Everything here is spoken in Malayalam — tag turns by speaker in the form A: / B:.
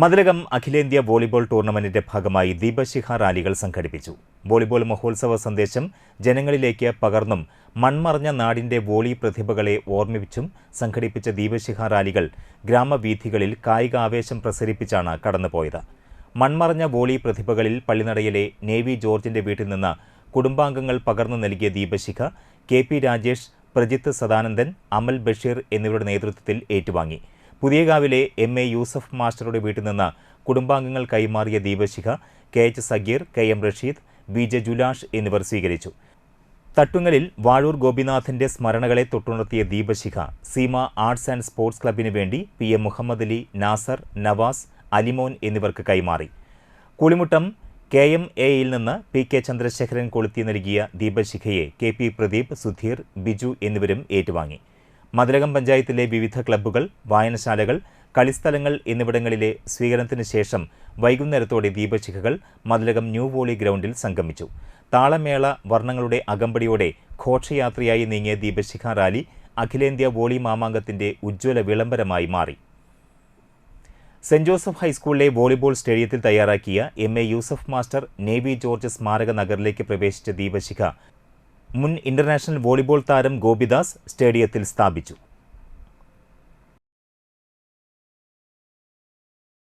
A: മതിലകം അഖിലേന്ത്യാ വോളിബോൾ ടൂർണമെന്റിന്റെ ഭാഗമായി ദീപശിഖ റാലികൾ സംഘടിപ്പിച്ചു. വോളിബോൾ മഹോത്സവ സന്ദേശം ജനങ്ങളിലേക്ക് പകർന്നും മൺമറഞ്ഞ നാടിന്റെ വോളി പ്രതിഭകളെ ഓർമ്മിപ്പിച്ചും സംഘടിപ്പിച്ച ദീപശിഖ റാലികൾ ഗ്രാമവീഥികളിൽ കായികാവേശം പ്രസരിപ്പിച്ചാണ് കടന്നുപോയത്. മൺമറഞ്ഞ വോളി പ്രതിഭകളിൽ പള്ളിനടയിലെ നേവി ജോർജിന്റെ വീട്ടിൽ നിന്ന് കുടുംബാംഗങ്ങൾ പകർന്നു നൽകിയ ദീപശിഖ കെ പി രാജേഷ് പ്രജിത്ത് സദാനന്ദൻ അമൽ ബഷീർ എന്നിവരുടെ നേതൃത്വത്തിൽ ഏറ്റുവാങ്ങി. പുതിയകാവിലെ എം എ യൂസഫ് മാസ്റ്ററുടെ വീട്ടിൽ നിന്ന് കുടുംബാംഗങ്ങൾ കൈമാറിയ ദീപശിഖ K H Sageer K M Rasheed B J Julash എന്നിവർ സ്വീകരിച്ചു. തട്ടുങ്ങലിൽ വാഴൂർ ഗോപിനാഥിന്റെ സ്മരണകളെ തൊട്ടുണർത്തിയ ദീപശിഖ സീമ ആർട്സ് ആൻഡ് സ്പോർട്സ് ക്ലബിന് വേണ്ടി പി എം മുഹമ്മദ് അലി നാസർ നവാസ് അലിമോൻ എന്നിവർക്ക് കൈമാറി. കുളിമുട്ടം കെ എം എയിൽ നിന്ന് പി കെ ചന്ദ്രശേഖരൻ കൊളുത്തി നൽകിയ ദീപശിഖയെ കെ പി പ്രദീപ് സുധീർ ബിജു എന്നിവരും ഏറ്റുവാങ്ങി. മതിലകം പഞ്ചായത്തിലെ വിവിധ ക്ലബ്ബുകൾ വായനശാലകൾ കളിസ്ഥലങ്ങൾ എന്നിവിടങ്ങളിലെ സ്വീകരണത്തിന് ശേഷം വൈകുന്നേരത്തോടെ ദീപശിഖകൾ മതിലകം ന്യൂ വോളി ഗ്രൗണ്ടിൽ സംഗമിച്ചു. താളമേള വർണങ്ങളുടെ അകമ്പടിയോടെ ഘോഷയാത്രയായി നീങ്ങിയ ദീപശിഖ റാലി അഖിലേന്ത്യാ വോളി മാമാങ്കത്തിന്റെ ഉജ്ജ്വല വിളംബരമായി മാറി. സെന്റ് ജോസഫ് ഹൈസ്കൂളിലെ വോളിബോൾ സ്റ്റേഡിയത്തിൽ തയ്യാറാക്കിയ M A Yusuf master navy George സ്മാരക നഗറിലേക്ക് പ്രവേശിച്ച ദീപശിഖ മുൻ ഇന്റർനാഷണൽ വോളിബോൾ താരം ഗോപിദാസ് സ്റ്റേഡിയത്തിൽ സ്ഥാപിച്ചു.